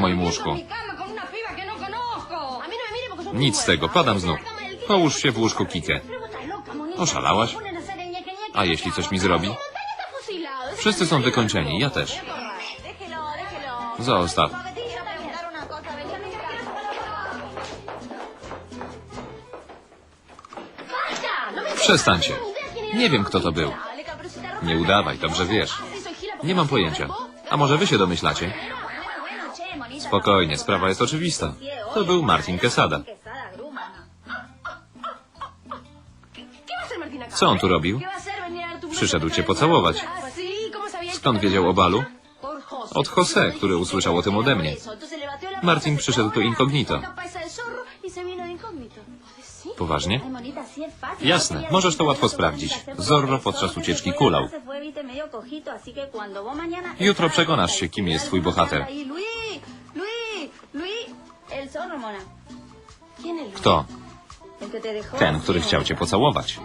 moim łóżku. Nic z tego, padam znów. Połóż się w łóżku Kikę. Oszalałaś? A jeśli coś mi zrobi? Wszyscy są wykończeni, ja też. Zostaw. Przestańcie. Nie wiem, kto to był. Nie udawaj, dobrze wiesz. Nie mam pojęcia. A może wy się domyślacie? Spokojnie, sprawa jest oczywista. To był Martin Quesada. Co on tu robił? ¿Qué va a hacer venir a dar tu Przyszedł cię pocałować. Skąd wiedział o balu? Od José, który usłyszał o tym ode mnie. Martin przyszedł tu incognito. Poważnie? Jasne, możesz to łatwo sprawdzić. Zorro podczas ucieczki kulał. Jutro przekonasz się, kim jest twój bohater. Kto? Ten, który chciał cię pocałować.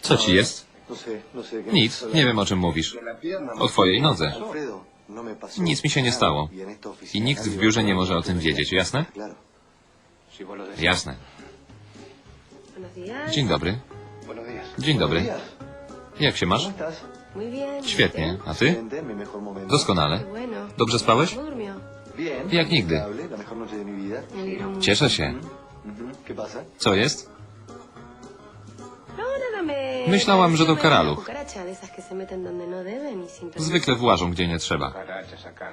Co ci jest? No no Nic, nie wiem o czym mówisz. O twojej nodze. No Nic mi się nie stało. Y I nikt w biurze nie może o tym wiedzieć, jasne? Jasne. Dzień dobry. Dzień dobry. Jak się masz? Bien. Świetnie. A ty? Doskonale. Dobrze spałeś? Jak nigdy. Cieszę się. Co jest? No. Myślałam, że to me- karaluch. no y. Zwykle włażą gdzie nie trzeba.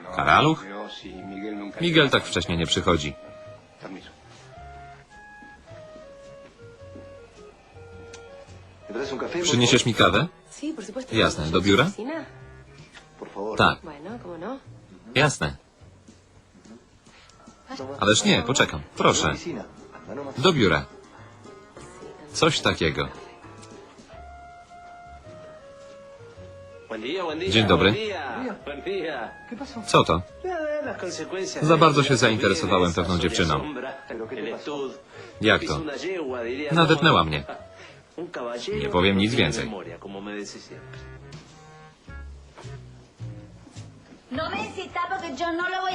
¿no? Miguel nunca... Miguel tak wcześnie nie przychodzi. Przyniesiesz mi kawę? Jasne. Do biura? Tak, jasne. Ależ nie, poczekam. Proszę. Do biura. Coś takiego. Dzień dobry. Co to? Za bardzo się zainteresowałem pewną dziewczyną. Jak to? Nadepnęła mnie. Nie powiem nic więcej.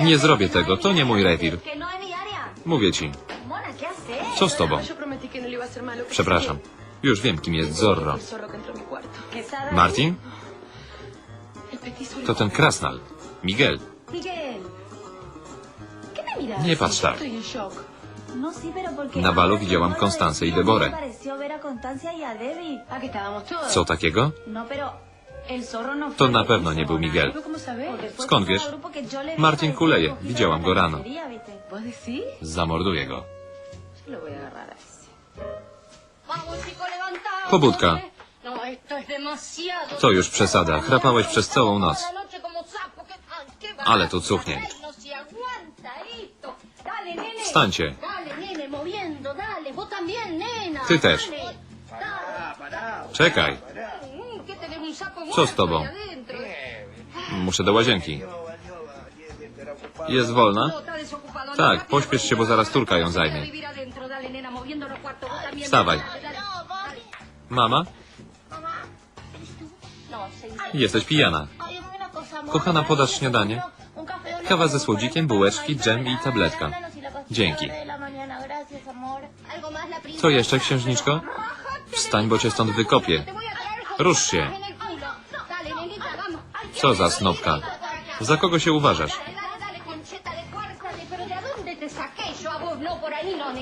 Nie zrobię tego, to nie mój rewir. Mówię ci. Co z tobą? Przepraszam. Już wiem, kim jest Zorro. Martin? To ten krasnal. Miguel. Nie patrz tak. No. Na balu widziałam no lo Constancę i Deborę. Y. Ah. Co takiego? No, To na pewno nie był. Miguel. Skąd wiesz? Martin kuleje. Widziałam go rano. Zamorduję go. Pobudka. To już przesada. Chrapałeś przez całą noc. Ale tu cuchnie. Wstańcie. Ty też. Czekaj. Mm, ¿Qué tenés un sapo Co z tobą? Muszę do łazienki. Jest wolna? No. No, Tak, pośpiesz się, bo zaraz Turka ją zajmie. Wstawaj. Mama? No. Jesteś pijana. Kochana, podasz śniadanie? Kawa ze słodzikiem, bułeczki, dżem i tabletka. Dzięki. Co jeszcze, księżniczko? Wstań, bo cię stąd wykopię. Rusz się. Co za snopka. Za kogo się uważasz? No,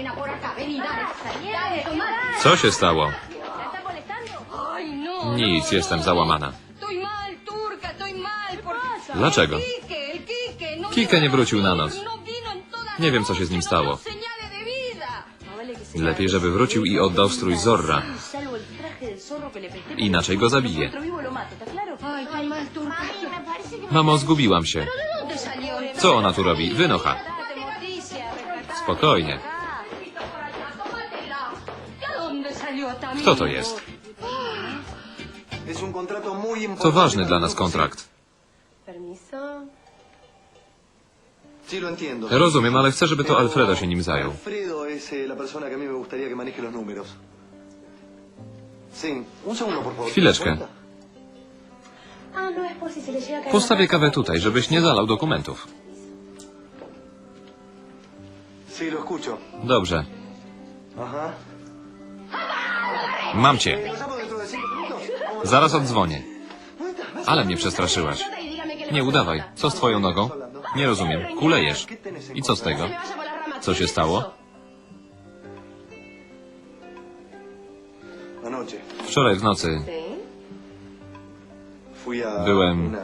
no. Co się stało? Ay, no. Nic, no, jestem no. załamana. Dlaczego? No vino nie wrócił na dormir, noc. no vino en toda Nie wiem, co się z nim stało. Lepiej, żeby wrócił i oddał strój Zorra. Inaczej go que... Mamo, zgubiłam się. Co ona tu robi? Wynocha. Spokojnie. Tómatela. ¿De dónde salió esta Kto to jest? To ważny dla nas kontrakt. Rozumiem, ale chcę, żeby to Alfredo się nim zajął. Alfredo es eh, la persona que a mí me gustaría que maneje los números. Sí, un segundo, por favor. Chwileczkę. Ah, no Postawię kawę tutaj, żebyś nie zalał dokumentów. Sí, lo escucho. Dobrze. Ajá. Mam cię. Zaraz vas- Ale mnie przestraszyłaś. Nie udawaj. Co z twoją nogą? Nie rozumiem. Kulejesz. I co z tego? Co się stało? Wczoraj w nocy. Byłem-.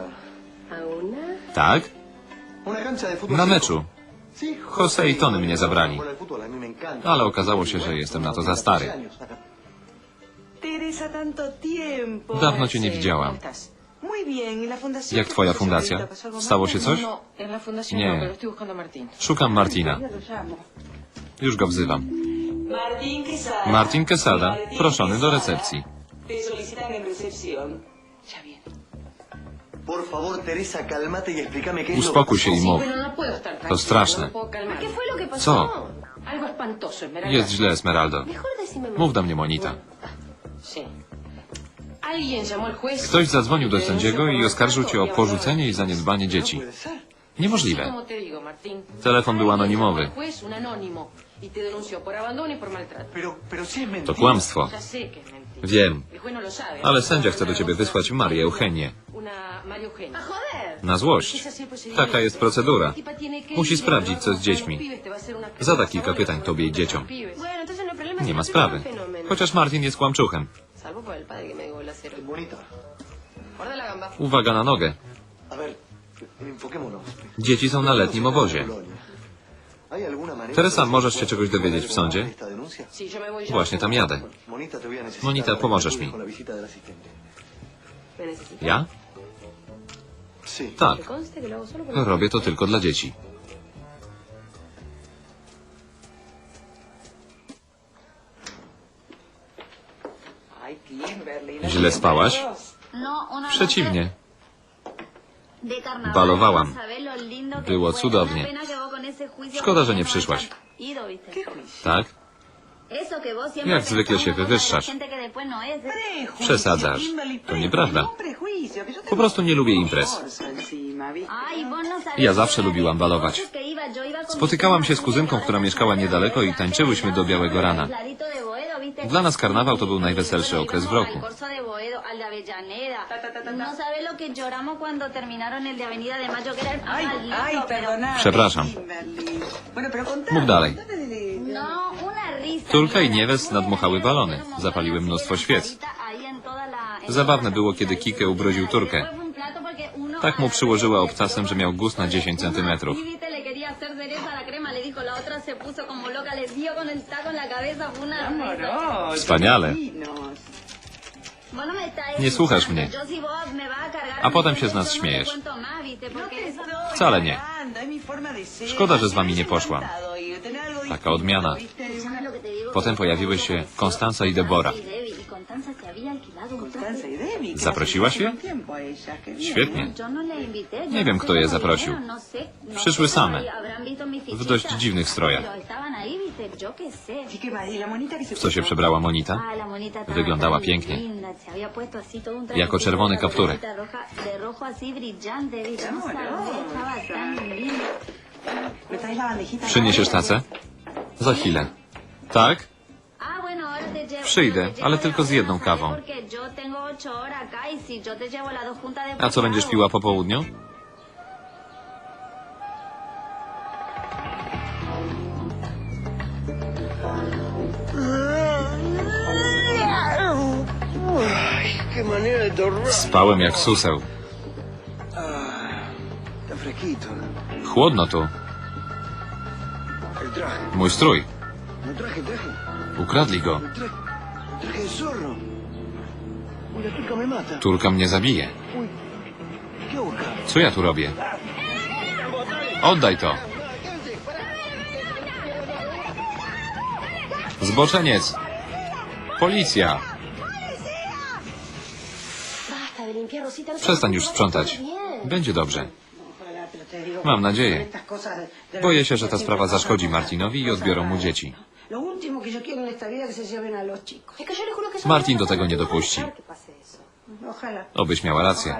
Tak? Na meczu. Sí, José i Tony mnie zabrali. Ale okazało się, że jestem na to za stary. Dawno cię nie widziałam. ¿Y? Jak twoja ¿Qué pasó, fundacja? Stało się coś? No, Nie. no. Szukam Martina. Już go wzywam. Martin Quesada, proszony do recepcji. Y Uspokój się i mów. no. To straszne. Co? Jest źle, Esmeraldo. Mów do mnie, Monita. Ktoś zadzwonił do sędziego i oskarżył cię o porzucenie i zaniedbanie dzieci. Niemożliwe. Telefon był anonimowy. To kłamstwo. Wiem. No. Ale sędzia chce do ciebie wysłać Marię Eugenię. Na złość. Taka jest procedura. Musi sprawdzić, co z dziećmi. Zada kilka pytań tobie i dzieciom. No. Nie ma sprawy. Chociaż Martin jest kłamczuchem. Uwaga na nogę. Dzieci są na letnim obozie. ¿Hay alguna manera Teresa, możesz się czegoś dowiedzieć w sądzie? Właśnie tam jadę. Monita, pomożesz mi. Ja? Tak. Robię to tylko dla dzieci. Źle spałaś? No, Przeciwnie. Balowałam. ¿Sabes lo lindo que Było cudownie. Szkoda, że nie przyszłaś. Tak? Jak zwykle się wywyższasz. no Przesadzasz. To nieprawda. Po prostu nie lubię imprez. no Ja zawsze lubiłam balować. Spotykałam się z kuzynką, która mieszkała niedaleko i tańczyłyśmy do białego rana. Dla nas karnawał to był najweselszy okres w roku. Przepraszam. Mów dalej. de- No, i Mira, Nieves nadmuchały balony. Zapaliły mnóstwo świec. Zabawne było, kiedy Kike ubroził Turkę. Tak mu przyłożyła y obcasem, że miał gust na 10 centymetrów. Y viste, le quería hacer cereza a la crema, le dijo, la otra se puso como loca, le dio con el taco en la cabeza, fue una risa. Wspaniale. divinos. Vos no me estás Nie słuchasz mnie. Yo si vos me vas a cargar A potem się z nas yo no te śmiejesz. cuento más, viste, No porque eso- Wcale nie. Szkoda, że z wami nie poszłam. y Taka odmiana. ¿viste? ¿Sabes lo que te digo? Potem pojawiły się Konstanca i Debora. Y Constanza se había alquilado un Constanza Debbie, que Zaprosiłaś je? Świetnie. no yo Nie no wiem, kto je zaprosił. no no Przyszły same. W dość dziwnych strojach. ¿Y? ¿Y W co się przebrała Monita? Ah, Wyglądała pięknie. Jako czerwony kapturek. no. Przyniesiesz tacę? Za chwilę. Tak? Przyjdę, ale tylko z jedną kawą. Y A co ¿qué będziesz piła po południu? Spałem jak suseł. Está fresquito. Chłodno tu. Mój strój. No. Ukradli go. Turka mnie zabije. Co ja tu robię? Oddaj to. Zboczeniec. Policja. Przestań już sprzątać. Będzie dobrze. Mam nadzieję. Boję się, że ta sprawa zaszkodzi Martinowi i odbiorą mu dzieci. Martin no do tego nie dopuści. Obyś miała rację.